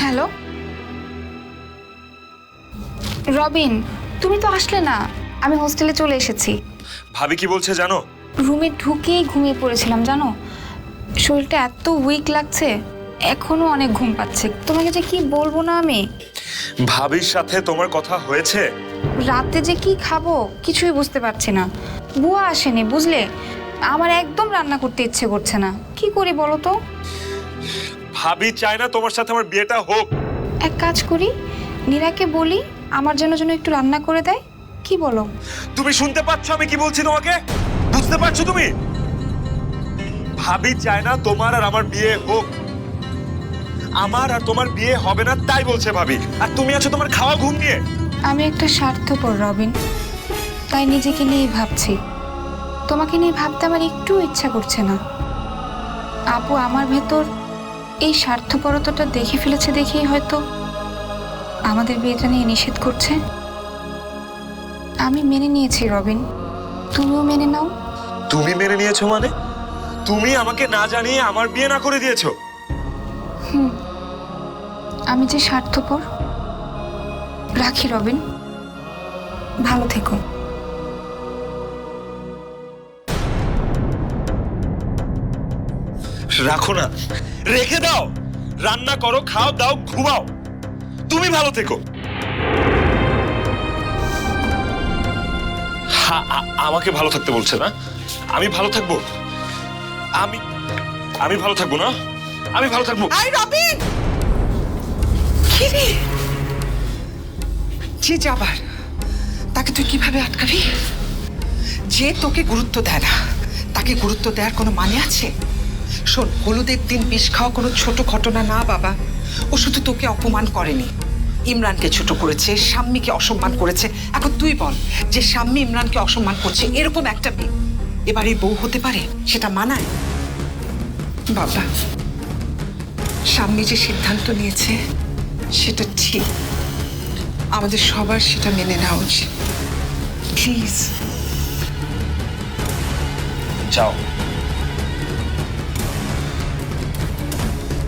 Hello? Robin তুমি তো আসলে না। আমি হোস্টেলে চলে এসেছি। ভাবি কি বলছে জানো? রুমে ঢুকেই ঘুমিয়ে পড়েছিলাম জানো? শরীরটা এত উইক লাগছে এখনও অনেক ঘুম পাচ্ছে। তোমাকে যে কি বলব না আমি? ভাবির সাথে তোমার কথা হয়েছে? রাতে যে কি খাব কিছুই বুঝতে পারছি না। বুয়া আসেনি বুঝলে? আমার একদম রান্না করতে ইচ্ছে করছে না। কি করি বলো তো? ভাবি চায় না তোমার সাথে আমার বিয়েটা হোক। এক কাজ করি নীরাকে বলি আমার জন্য যেন একটু রান্না করে দেয়। কি বলো? তুমি শুনতে পাচ্ছ আমি কি বলছি তোমাকে? বুঝতে পারছ তুমি? ভাবি চায় না তোমার আর আমার বিয়ে হোক। আমার আর তোমার বিয়ে হবে না তাই বলছে ভাবি। আর তুমি আছো তোমার খাওয়া ঘুম নিয়ে। আমি একটা স্বার্থপর রবিন। তাই নিজেকে নিয়েই ভাবছি। তোমাকে নিয়ে ভাবতে আমার একটু ইচ্ছা করছে না। আপু আমার ভেতর এই স্বার্থপরতাটা দেখে ফেলেছে দেখেই হয়তো আমাদের বিয়েটা নিয়ে নিষেধ করছে। আমি মেনে নিয়েছি রবিন। তুমিও মেনে নাও। তুমি মেনে নিয়েছো মানে? তুমি আমাকে না জানিয়ে আমার বিয়ে না করে দিয়েছ? হুম। আমি যে স্বার্থপর রাখি রবিন। ভালো থেকো। রাখো না। রেখে দাও। রান্না করো, খাও, দাও, ঘুমাও। তুমি ভালো থেকো। আমাকে ভালো থাকতে বলছে না? আমি ভালো থাকব? আমি আমি ভালো থাকব না? আমি ভালো থাকব। রে যে যাবার, তাকে তুই কীভাবে আটকাবি? যে তোকে গুরুত্ব দেয় না, তাকে গুরুত্ব দেওয়ার কোনো মানে আছে? শোন, হলুদের দিন বিষ খাওয়া কোনো ছোট ঘটনা না, বাবা। ও শুধু তোকে অপমান করেনি। ইমরানকে ছোট করেছে, শাম্মীকে অসম্মান করেছে। এখন তুই বল, যে শাম্মী ইমরানকে অসম্মান করছে, এরকম একটা মেয়ে এবারে বউ হতে পারে? সেটা মানায়? বাবা স্বামী যে সিদ্ধান্ত নিয়েছে, সেটা ঠিক। আমাদের সবার সেটা মেনে নেওয়া উচিত। প্লিজ। যাও।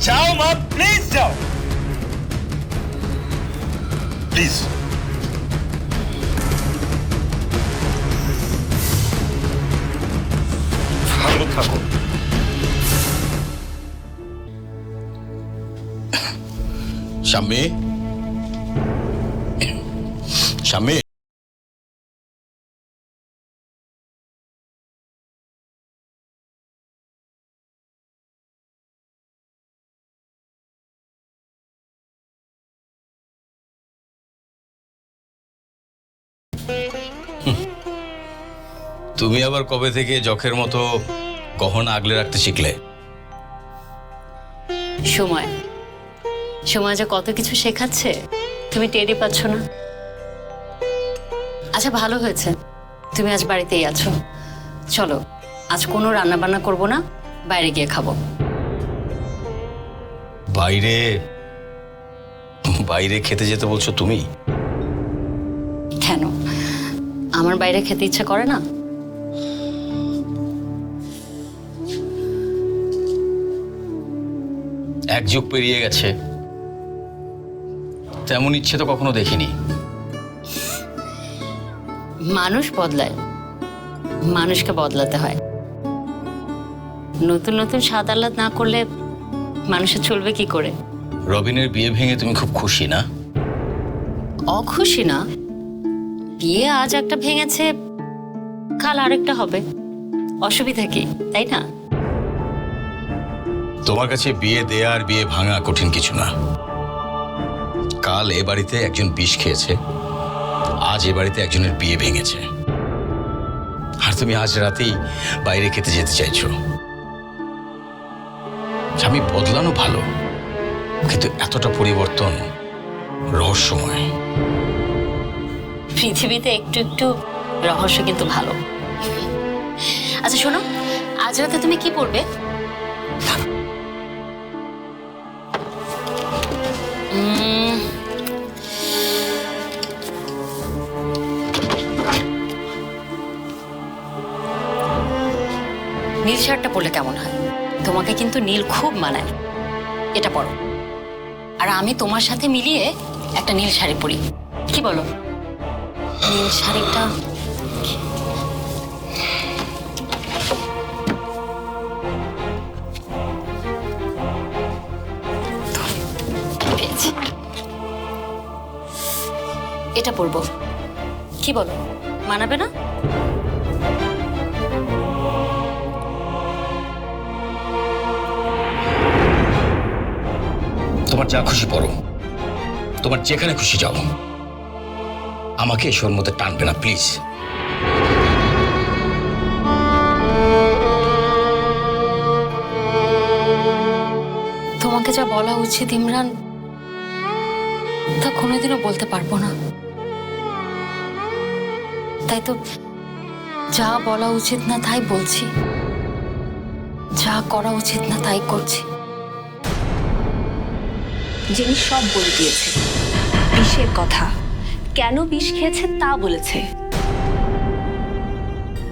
যাও মা প্লিজ যাও প্লিজ ভালো থাকো শাম্মী শাম্মী তুমি আবার কবে থেকে যখের মতো গহনা আগলে রাখতে শিখলে? সময়। সময় যে কত কিছু শেখাচ্ছে তুমি টেরই পাচ্ছ না। আচ্ছা ভালো হয়েছে। তুমি আজ বাড়িতেই আছো। চলো আজ কোনো রান্না বান্না করব না বাইরে গিয়ে খাব। বাইরে? বাইরে খেতে যেতে বলছো তুমি? কেন? আমার বাইরে খেতে ইচ্ছা করে না? এক যুগ পেরিয়ে গেছে। তেমন ইচ্ছে তো কখনো দেখিনি। মানুষ বদলায়। মানুষকে বদলাতে হয়। নতুন নতুন স্বাদ আহ্লাদ না করলে মানুষে চলবে কি করে? রবিনের বিয়ে ভেঙে তুমি খুব খুশি না? অখুশি না। বিয়ে আজ একটা ভেঙেছে কাল আরেকটা হবে। অসুবিধা কি তাই না? তোমার কাছে বিয়ে দেয়া আর বিয়ে ভাঙা কঠিন কিছু না। কাল এ বাড়িতে একজন বিষ খেয়েছে, আজ এ বাড়িতে একজনের বিয়ে ভেঙেছে। আর তুমি আজ রাতেই বাইরে খেতে যেতে চাইছো। স্বামী বদলানো ভালো, কিন্তু এতটা পরিবর্তন রহস্যময়। পৃথিবীতে একটু একটু রহস্য কিন্তু ভালো। আচ্ছা শোনো, আজ রাতে তুমি কি পড়বে? নীল শার্টটা পরলে কেমন হয়? তোমাকে কিন্তু নীল খুব মানায়। এটা পরো। আর আমি তোমার সাথে মিলিয়ে একটা নীল শাড়ি পরি। কি বলো? নীল শাড়িটা এটা পরবো। কি বলো? মানাবে না? তোমার যা খুশি পড়ো। তোমার যেখানে খুশি যাও। আমাকে এসবের মধ্যে টানবে না প্লিজ। তোমাকে যা বলা উচিত ইমরান তা কোনোদিনও বলতে পারব না। তাই তো যা বলা উচিত না তাই বলছি। যা করা উচিত না তাই করছি। যিনি সব বলে দিয়েছে বিষের কথা কেন বিষ খেয়েছে তা বলেছে।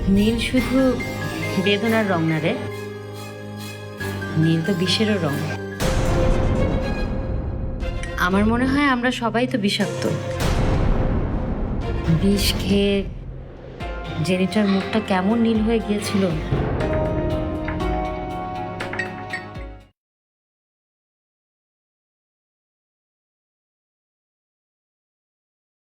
নীল শুধু বেদনার রং না রে। নীল তো বিষেরও রং। আমার মনে হয় আমরা সবাই তো বিষাক্ত। বিষ খেয়ে জেনিটার মুখটা কেমন নীল হয়ে গিয়েছিল?